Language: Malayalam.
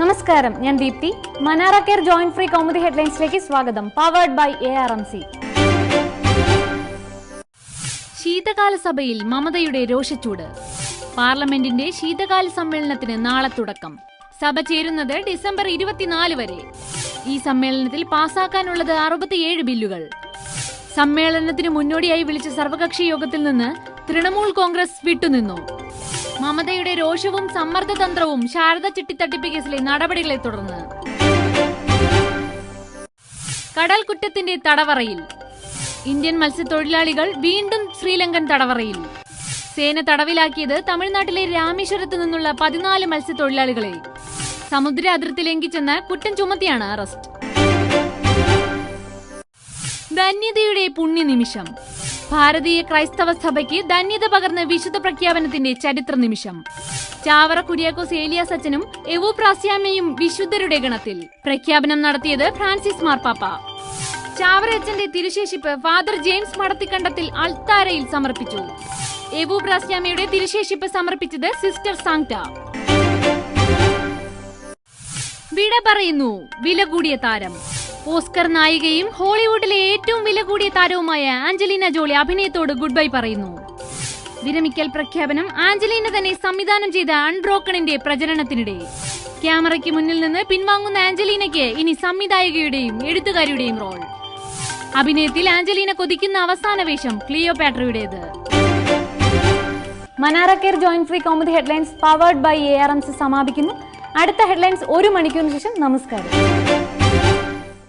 നമസ്കാരം ഞാൻ Deepthi. Manara care joint free Kaumudi ഹെഡ്ലൈൻസിലേക്ക് സ്വാഗതം. Powered by A R M C ശീതകാല സഭയിൽ മമതയുടെ രോഷച്ചൂട്. പാർലമെന്റിന്റെ ശീതകാല സമ്മേളനത്തിന് നാളെ തുടക്കം. സഭ ചേരുന്നത് ഡിസംബർ ഇരുപത്തിനാല് വരെ. ഈ സമ്മേളനത്തിൽ പാസാക്കാനുള്ളത് അറുപത്തിയേഴ് ബില്ലുകൾ. സമ്മേളനത്തിന് മുന്നോടിയായി വിളിച്ച സർവകക്ഷി യോഗത്തിൽ നിന്ന് തൃണമൂൽ കോൺഗ്രസ് വിട്ടുനിന്നു. മമതയുടെ രോഷവും സമ്മർദ്ദതന്ത്രവും ശാരദ ചിട്ടിത്തട്ടിപ്പ് കേസിലെ നടപടികളെ തുടർന്ന്. കടൽ കുറ്റത്തിന്റെ തടവറയിൽ. ഇന്ത്യൻ മത്സ്യത്തൊഴിലാളികൾ വീണ്ടും ശ്രീലങ്കൻ തടവറയിൽ. സേന തടവിലാക്കിയത് തമിഴ്നാട്ടിലെ രാമേശ്വരത്ത് നിന്നുള്ള പതിനാല് മത്സ്യത്തൊഴിലാളികളെ. സമുദ്ര അതിർത്തി ലംഘിച്ചെന്ന കുറ്റം ചുമത്തിയാണ് അറസ്റ്റ്. ധന്യതയുടെ പുണ്യനിമിഷം. ഭാരതീയ ക്രൈസ്തവ സഭയ്ക്ക് ധന്യത പകർന്ന് വിശുദ്ധ പ്രഖ്യാപനത്തിന്റെ ചരിത്ര നിമിഷം. ചാവറ കുര്യാക്കോസ് ഏലിയ സച്ചനും എവു പ്രാസ്യാമയും വിശുദ്ധരുടെ ഗണത്തിൽ പ്രഖ്യാപനം നടത്തിയത് ഫ്രാൻസിസ് മാർപ്പാപ്പ ചാവറ അച്ഛന്റെ തിരുശേഷിപ്പ് ഫാദർ ജെയിംസ് മടത്തിക്കണ്ടത്തിൽ അൾത്താരയിൽ സമർപ്പിച്ചു. എവു പ്രാസ്യാമയുടെ തിരുശേഷിപ്പ് സമർപ്പിച്ചത് സിസ്റ്റർ സാങ്ട. വിട പറയുന്നു വില കൂടിയ താരം. ഓസ്കർ നായികയും ഹോളിവുഡിലെ ഏറ്റവും വില കൂടിയ താരവുമായ ആഞ്ചലീന ജോളി അഭിനയത്തോട് ഗുഡ് ബൈ പറയുന്നു. വിരമിക്കൽ പ്രഖ്യാപനം ആഞ്ചലീന തന്നെ സംവിധാനം ചെയ്ത അൺബ്രോക്കണിന്റെ പ്രചരണത്തിനിടെ. ക്യാമറയ്ക്ക് മുന്നിൽ നിന്ന് പിൻവാങ്ങുന്ന ആഞ്ചലീനയ്ക്ക് ഇനി സംവിധായകയുടെയും എഴുത്തുകാരിയുടെയും റോൾ. അഭിനയത്തിൽ ആഞ്ചലീന കൊതിക്കുന്ന അവസാന വേഷം ക്ലിയോപാട്രയുടേത്. Manara care joint free comedy headlines powered by A R M C സമാപിക്കുന്നു. അടുത്ത ഹെഡ്ലൈൻസ് ഒരു മണിക്കൂറിന് ശേഷം നമസ്കാരം.